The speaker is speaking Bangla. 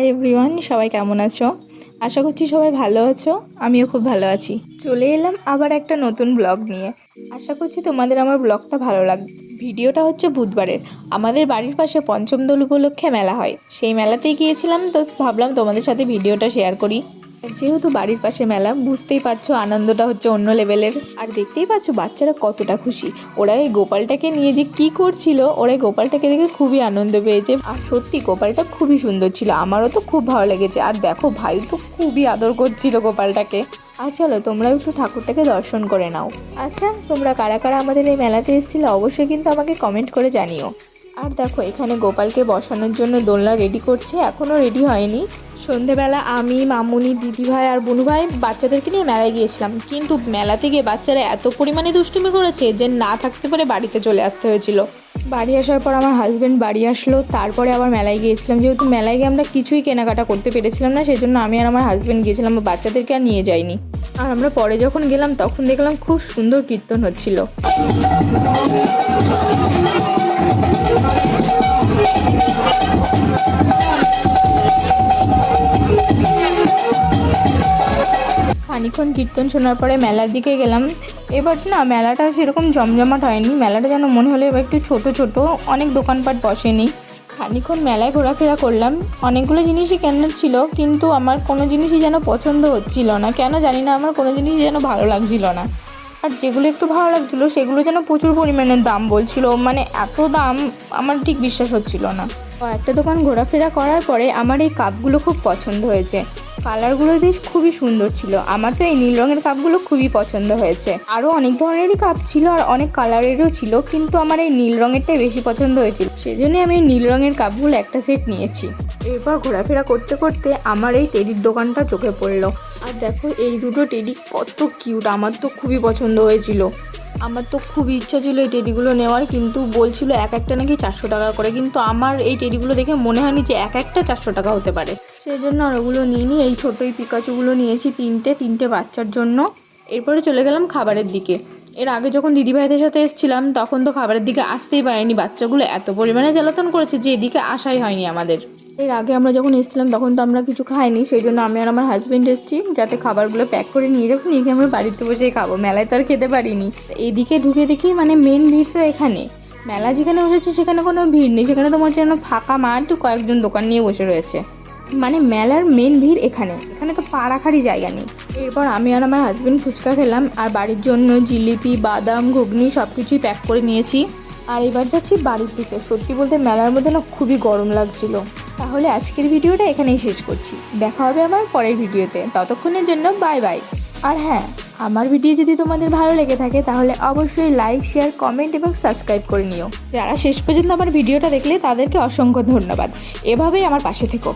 হাই এভরিওয়ান সবাই কেমন আছো? আশা করছি সবাই ভালো আছো, আমিও খুব ভালো আছি। চলে এলাম আবার একটা নতুন ব্লগ নিয়ে। আশা করছি তোমাদের আমার ব্লগটা ভালো লাগবে ভিডিওটা হচ্ছে বুধবারের। আমাদের বাড়ির পাশে পঞ্চম দোল উপলক্ষে মেলা হয়। সেই মেলাতেই গিয়েছিলাম, তো ভাবলাম তোমাদের সাথে ভিডিওটা শেয়ার করি। যেহেতু বাড়ির পাশে মেলা, বুঝতেই পারছ আনন্দটা হচ্ছে অন্য লেভেলের। আর দেখতেই পাচ্ছ বাচ্চারা কতটা খুশি। ওরা এই গোপালটাকে নিয়ে যে কি করছিল, ওরা গোপালটাকে দেখে খুবই আনন্দ পেয়েছে। আর সত্যি গোপালটা খুবই সুন্দর ছিল, আমারও তো খুব ভালো লেগেছে। আর দেখো, ভাই তো খুবই আদর করছিল গোপালটাকে। আর চলো, তোমরাও একটু ঠাকুরটাকে দর্শন করে নাও। আচ্ছা তোমরা কারা কারা আমাদের এই মেলাতে এসেছিলে অবশ্যই কিন্তু আমাকে কমেন্ট করে জানিও। আর দেখো, এখানে গোপালকে বসানোর জন্য দোলনা রেডি করছে এখনও রেডি হয়নি। সন্ধেবেলা আমি, মামুনি, দিদিভাই আর বনুভাই বাচ্চাদেরকে নিয়ে মেলায় গিয়েছিলাম। কিন্তু মেলাতে গিয়ে বাচ্চারা এত পরিমাণে দুষ্টুমি করেছে যে না থাকতে পারে বাড়িতে চলে আসতে হয়েছিল। বাড়ি আসার পর আমার হাজব্যান্ড বাড়ি আসলো, তারপরে আবার মেলায় গিয়েছিলাম। যেহেতু মেলায় গিয়ে আমরা কিছুই কেনাকাটা করতে পেরেছিলাম না সেই জন্য আমি আর আমার হাজব্যান্ড গিয়েছিলাম বাচ্চাদেরকে আর নিয়ে যাইনি। আর আমরা পরে যখন গেলাম, তখন দেখলাম খুব সুন্দর কীর্তন হচ্ছিল। খানিক্ষণ কীর্তন শোনার পরে মেলার দিকে গেলাম। এবার না, মেলাটা সেরকম জমজমাট হয়নি। মেলাটা যেন মনে হলো এবার একটু ছোট ছোট, অনেক দোকানপাট বসেনি। খানিক্ষণ মেলায় ঘোরাফেরা করলাম। অনেকগুলো জিনিসই কেনার ছিল, কিন্তু আমার কোনো জিনিসই যেন পছন্দ হচ্ছিল না। কেন জানি না, আমার কোনো জিনিসই যেন ভালো লাগছিল না। আর যেগুলো একটু ভালো লাগছিল, সেগুলো যেন প্রচুর পরিমাণে দাম বলছিল। মানে এত দাম আমার ঠিক বিশ্বাস হচ্ছিল না। একটা দোকান ঘোরাফেরা করার পরে আমার এই কাপগুলো খুব পছন্দ হয়েছে। কালারগুলো বেশ খুবই সুন্দর ছিল। আমার তো এই নীল রঙের কাপগুলো খুবই পছন্দ হয়েছে। আরও অনেক ধরনেরই কাপ ছিল আর অনেক কালারেরও ছিল, কিন্তু আমার এই নীল রঙেরটাই বেশি পছন্দ হয়েছিল। সেজন্য আমি এই নীল রঙের কাপগুলো একটা সেট নিয়েছি। এরপর ঘোরাফেরা করতে করতে আমার এই টেডির দোকানটা চোখে পড়ল। আর দেখো, এই দুটো টেডি কত কিউট, আমার তো খুবই পছন্দ হয়েছিল। আমার তো খুব ইচ্ছা ছিল এই টেডিগুলো নেওয়ার, কিন্তু বলছিল এক একটা নাকি চারশো টাকা করে। কিন্তু আমার এই টেডিগুলো দেখে মনে হয়নি যে এক একটা চারশো টাকা হতে পারে। সেই জন্য আর ওগুলো এই ছোটো এই পিকাচুগুলো নিয়েছি তিনটে তিনটে বাচ্চার জন্য। এরপরে চলে গেলাম খাবারের দিকে। এর আগে যখন দিদিভাইদের সাথে এসেছিলাম, তখন তো খাবারের দিকে আসতেই পারেনি। বাচ্চাগুলো এত পরিমাণে জ্বালাতন করেছে যে এদিকে আসাই হয়নি আমাদের। এর আগে আমরা যখন এসেছিলাম, তখন তো আমরা কিছু খাইনি। সেই জন্য আমি আর আমার হাজব্যান্ড এসেছি, যাতে খাবারগুলো প্যাক করে নিয়ে যাব নিয়ে গিয়ে আমরা বাড়িতে বসেই খাব। মেলায় তো আর খেতে পারিনি। এদিকে ঢুকে দেখি মানে মেন ভিড় তো এখানে। মেলা যেখানে বসেছে, সেখানে কোনো ভিড় নেই। সেখানে তো তোমার যেন ফাঁকা মাঠ, কয়েকজন দোকান নিয়ে বসে রয়েছে। মানে মেলার মেন ভিড় এখানে। এখানে তো পা রাখারই জায়গা নেই। এরপর আমি আর আমার হাজব্যান্ড ফুচকা খেলাম, আর বাড়ির জন্য জিলিপি, বাদাম, ঘুগনি সব কিছুই প্যাক করে নিয়েছি। আর এবার যাচ্ছি বাড়ির দিকে। সত্যি বলতে মেলার মধ্যে না খুবই গরম লাগছিল। তাহলে আজকের ভিডিওটা এখানেই শেষ করছি। দেখা হবে আমার পরের ভিডিওতে। ততক্ষণের জন্য বাই বাই আর হ্যাঁ আমার ভিডিও যদি তোমাদের ভালো লেগে থাকে, তাহলে অবশ্যই লাইক শেয়ার কমেন্ট এবং সাবস্ক্রাইব করে নিও। যারা শেষ পর্যন্ত আমার ভিডিওটা দেখলে তাদেরকে অসংখ্য ধন্যবাদ। এভাবেই আমার পাশে থেকো।